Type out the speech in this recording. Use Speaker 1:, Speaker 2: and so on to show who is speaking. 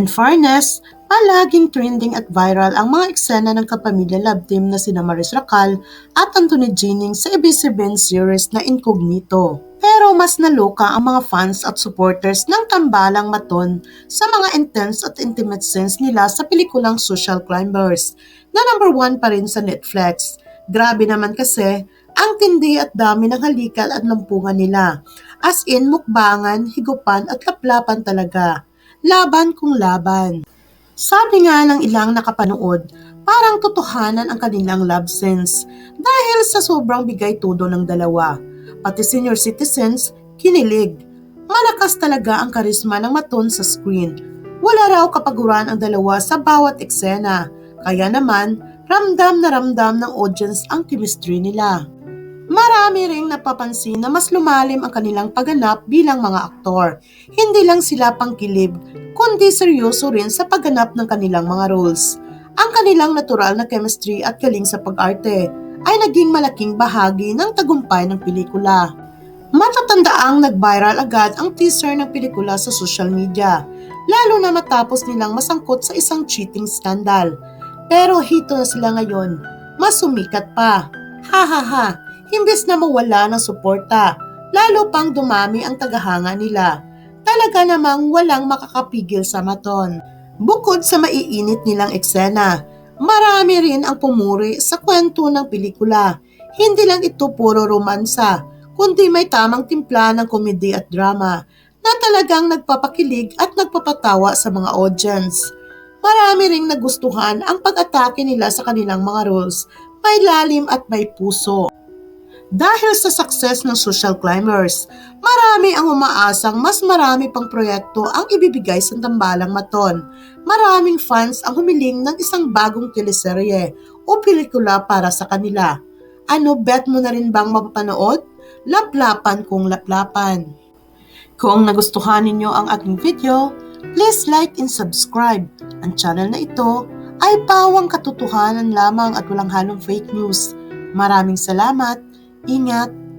Speaker 1: And fairness, palaging trending at viral ang mga eksena ng kapamilya love team na sina Maris Racal at Anthony Ginning sa ABS-CBN series na Incognito. Pero mas naloka ang mga fans at supporters ng tambalang maton sa mga intense at intimate scenes nila sa pelikulang Social Climbers na number one pa rin sa Netflix. Grabe naman kasi ang tindi at dami ng halikal at lampungan nila. As in, mukbangan, higupan at laplapan talaga. Laban kung laban. Sabi nga ng ilang nakapanood, parang totohanan ang kanilang love scenes dahil sa sobrang bigay todo ng dalawa. Pati senior citizens, kinilig. Malakas talaga ang karisma ng maton sa screen. Wala raw kapaguran ang dalawa sa bawat eksena. Kaya naman, ramdam na ramdam ng audience ang chemistry nila. Marami ring napapansin na mas lumalim ang kanilang pagganap bilang mga aktor. Hindi lang sila pangkilib, kundi seryoso rin sa pagganap ng kanilang mga roles. Ang kanilang natural na chemistry at galing sa pag-arte ay naging malaking bahagi ng tagumpay ng pelikula. Matatandaang nag-viral agad ang teaser ng pelikula sa social media, lalo na matapos nilang masangkot sa isang cheating scandal. Pero hito na sila ngayon, mas sumikat pa. Ha ha ha, himbes na mawala ng suporta, lalo pang dumami ang tagahanga nila. Talaga namang walang makakapigil sa maton. Bukod sa maiinit nilang eksena, marami rin ang pumuri sa kwento ng pelikula. Hindi lang ito puro romansa, kundi may tamang timpla ng komedi at drama na talagang nagpapakilig at nagpapatawa sa mga audience. Marami ring nagustuhan ang pag-atake nila sa kanilang mga roles, may lalim at may puso. Dahil sa success ng social climbers, marami ang umaasang mas marami pang proyekto ang ibibigay sa tambalang maton. Maraming fans ang humiling ng isang bagong teleserye o pelikula para sa kanila. Ano bet mo na rin bang mapapanood? Laplapan kung laplapan. Kung nagustuhan ninyo ang aking video, please like and subscribe. Ang channel na ito ay pawang katotohanan lamang at walang halong fake news. Maraming salamat. İyi.